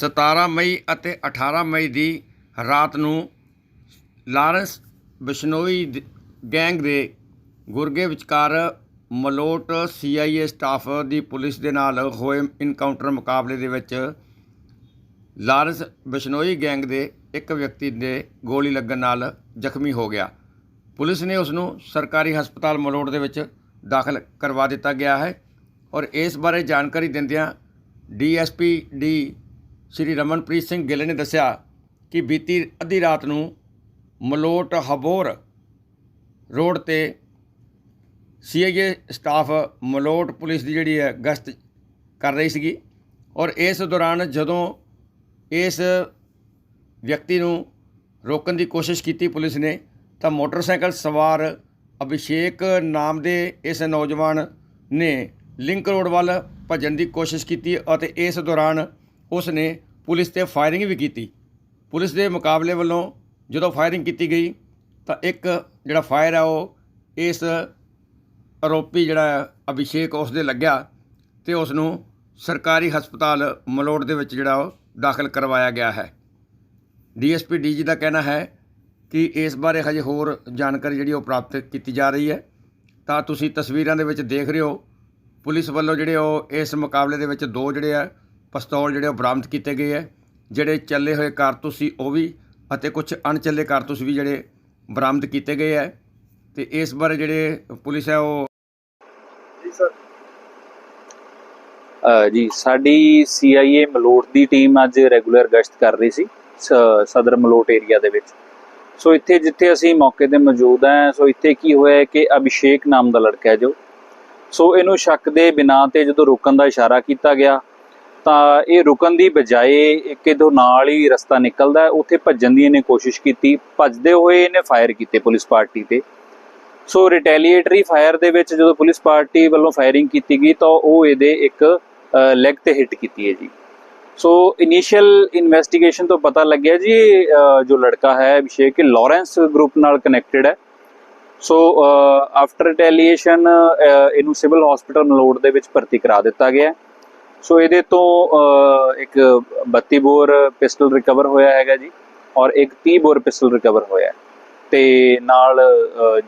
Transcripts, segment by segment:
17 ਮਈ ਅਤੇ 18 ਮਈ ਦੀ ਰਾਤ ਨੂੰ ਲਾਰੈਂਸ ਬਿਸ਼ਨੋਈ ਗੈਂਗ ਦੇ ਗੁਰਗੇ ਵਿਚਕਾਰ ਮਲੋਟ ਸੀਆਈਏ ਸਟਾਫ ਦੀ ਪੁਲਿਸ ਦੇ ਨਾਲ ਹੋਏ ਇਨਕਾਊਂਟਰ ਮੁਕਾਬਲੇ ਦੇ ਵਿੱਚ ਲਾਰੈਂਸ ਬਿਸ਼ਨੋਈ ਗੈਂਗ ਦੇ ਇੱਕ ਵਿਅਕਤੀ ਦੇ ਗੋਲੀ ਲੱਗਣ ਨਾਲ ਜ਼ਖਮੀ ਹੋ ਗਿਆ। ਪੁਲਿਸ ਨੇ ਉਸ ਨੂੰ ਸਰਕਾਰੀ ਹਸਪਤਾਲ ਮਲੋਟ ਦੇ ਵਿੱਚ ਦਾਖਲ ਕਰਵਾ ਦਿੱਤਾ ਗਿਆ ਹੈ ਔਰ ਇਸ ਬਾਰੇ ਜਾਣਕਾਰੀ ਦਿੰਦਿਆਂ ਡੀਐਸਪੀ ਡੀ ਸ਼੍ਰੀ ਰਮਨਪ੍ਰੀਤ ਸਿੰਘ ਗਿੱਲ ਨੇ ਦੱਸਿਆ ਕਿ ਬੀਤੀ ਅੱਧੀ ਰਾਤ ਨੂੰ ਮਲੋਟ ਹਬੋਰ ਰੋਡ ਤੇ ਸੀਆਈਏ ਸਟਾਫ ਮਲੋਟ ਪੁਲਿਸ ਦੀ ਜਿਹੜੀ ਹੈ ਗਸ਼ਤ ਕਰ ਰਹੀ ਸੀਗੀ ਔਰ ਇਸ ਦੌਰਾਨ ਜਦੋਂ ਇਸ ਵਿਅਕਤੀ ਨੂੰ ਰੋਕਣ ਦੀ ਕੋਸ਼ਿਸ਼ ਕੀਤੀ ਪੁਲਿਸ ਨੇ, ਤਾਂ ਮੋਟਰਸਾਈਕਲ ਸਵਾਰ ਅਭਿਸ਼ੇਕ ਨਾਮ ਦੇ ਇਸ ਨੌਜਵਾਨ ਨੇ ਲਿੰਕ ਰੋਡ ਵੱਲ ਭੱਜਣ ਦੀ ਕੋਸ਼ਿਸ਼ ਕੀਤੀ ਅਤੇ ਇਸ ਦੌਰਾਨ ਉਸ ਨੇ ਪੁਲਿਸ ਤੇ ਫਾਇਰਿੰਗ ਵੀ ਕੀਤੀ। ਪੁਲਿਸ ਦੇ ਮੁਕਾਬਲੇ ਵੱਲੋਂ ਜਦੋਂ ਫਾਇਰਿੰਗ ਕੀਤੀ ਗਈ ਤਾਂ ਇੱਕ ਜਿਹੜਾ ਫਾਇਰ ਹੈ ਉਹ ਇਸ ਆਰੋਪੀ ਜਿਹੜਾ ਹੈ, ਅਭਿਸ਼ੇਕ ਉਸ ਦੇ ਲੱਗਿਆ ਤੇ ਉਸ ਨੂੰ ਸਰਕਾਰੀ ਹਸਪਤਾਲ ਮਲੋਟ ਦੇ ਵਿੱਚ ਜਿਹੜਾ ਉਹ ਦਾਖਲ ਕਰਵਾਇਆ ਗਿਆ ਹੈ। ਡੀਐਸਪੀ ਡੀਜੀ ਦਾ ਕਹਿਣਾ ਹੈ ਕਿ ਇਸ ਬਾਰੇ ਹਜੇ ਹੋਰ ਜਾਣਕਾਰੀ ਜਿਹੜੀ ਉਹ ਪ੍ਰਾਪਤ ਕੀਤੀ ਜਾ ਰਹੀ ਹੈ। ਤਾਂ ਤੁਸੀਂ ਤਸਵੀਰਾਂ ਦੇ ਵਿੱਚ ਦੇਖ ਰਹੇ ਹੋ ਪੁਲਿਸ ਵੱਲੋਂ ਜਿਹੜੇ ਉਹ ਇਸ ਮੁਕਾਬਲੇ ਦੇ ਵਿੱਚ ਦੋ ਜਿਹੜੇ ਆ ਪਿਸਤੌਲ ਜਿਹੜੇ ਉਹ ਬਰਾਮਦ ਕੀਤੇ ਗਏ ਹੈ ਜਿਹੜੇ ਚੱਲੇ ਹੋਏ ਕਾਰਤੂਸ ਸੀ ਉਹ ਵੀ ਅਤੇ ਕੁਝ ਅਣਚੱਲੇ ਕਾਰਤੂਸ ਵੀ ਜਿਹੜੇ ਬਰਾਮਦ ਕੀਤੇ ਗਏ ਹੈ ਤੇ ਇਸ ਬਾਰੇ ਜਿਹੜੇ ਪੁਲਿਸ ਹੈ ਉਹ ਅ, ਜੀ ਸਾਡੀ ਸੀਆਈਏ ਮਲੋਟ ਦੀ ਟੀਮ ਅੱਜ ਰੈਗੂਲਰ ਗਸ਼ਤ ਕਰ ਰਹੀ ਸੀ ਸ- ਸਦਰ ਮਲੋਟ ਏਰੀਆ ਦੇ ਵਿੱਚ। ਸੋ ਇੱਥੇ ਜਿੱਥੇ ਅਸੀਂ ਮੌਕੇ ਤੇ ਮੌਜੂਦ ਹਾਂ ਸੋ ਇੱਥੇ ਕੀ ਹੋਇਆ ਹੈ ਕਿ ਅਭਿਸ਼ੇਕ ਨਾਮ ਦਾ ਲੜਕਾ ਹੈ ਜੋ। ਸੋ ਇਹਨੂੰ ਸ਼ੱਕ ਦੇ ਬਿਨਾਂ ਤੇ ਜਦੋਂ ਰੁਕਣ ਦਾ ਇਸ਼ਾਰਾ ਕੀਤਾ ਗਿਆ ਤਾਂ ਇਹ ਰੁਕਣ ਦੀ ਬਜਾਏ ਇੱਕ ਇਹਦੋਂ ਨਾਲ ਹੀ ਰਸਤਾ ਨਿਕਲਦਾ ਉੱਥੇ ਭੱਜਣ ਦੀ ਇਹਨੇ ਕੋਸ਼ਿਸ਼ ਕੀਤੀ। ਭੱਜਦੇ ਹੋਏ ਇਹਨੇ ਫਾਇਰ ਕੀਤੇ ਪੁਲਿਸ ਪਾਰਟੀ ਤੇ। ਸੋ ਰਿਟੈਲੀਏਟਰੀ ਫਾਇਰ ਦੇ ਵਿੱਚ ਜਦੋਂ ਪੁਲਿਸ ਪਾਰਟੀ ਵੱਲੋਂ ਫਾਇਰਿੰਗ ਕੀਤੀ ਗਈ ਤਾਂ ਉਹ ਇਹਦੇ ਇੱਕ ਲੈਗ ਤੇ ਹਿੱਟ ਕੀਤੀ ਹੈ ਜੀ। ਸੋ ਇਨੀਸ਼ੀਅਲ ਇਨਵੈਸਟੀਗੇਸ਼ਨ ਤੋਂ ਪਤਾ ਲੱਗਿਆ ਜੀ ਜੋ ਲੜਕਾ ਹੈ ਅਭਿਸ਼ੇਕ, ਇਹ ਲਾਰੈਂਸ ਗਰੁੱਪ ਨਾਲ ਕਨੈਕਟਡ ਹੈ। ਸੋ ਆਫਟਰ ਰਿਟੈਲੀਏਸ਼ਨ ਇਹਨੂੰ ਸਿਵਲ ਹਸਪੀਟਲ ਮਲੋੜ ਦੇ ਵਿੱਚ ਭਰਤੀ ਕਰਾ ਦਿੱਤਾ ਗਿਆ ਹੈ। ਸੋ ਇਹਦੇ ਤੋਂ ਇੱਕ 32 ਬੋਰ ਪਿਸਟਲ ਰਿਕਵਰ ਹੋਇਆ ਹੈਗਾ ਜੀ ਔਰ ਇੱਕ 30 ਬੋਰ ਪਿਸਟਲ ਰਿਕਵਰ ਹੋਇਆ ਹੈ। ਤੇ ਨਾਲ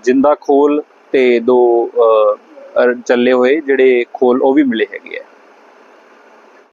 ਜਿੰਦਾ ਖੋਲ ਤੇ ਦੋ ਚੱਲੇ ਹੋਏ ਜਿਹੜੇ ਖੋਲ ਉਹ ਵੀ ਮਿਲੇ ਹੈਗੇ ਆ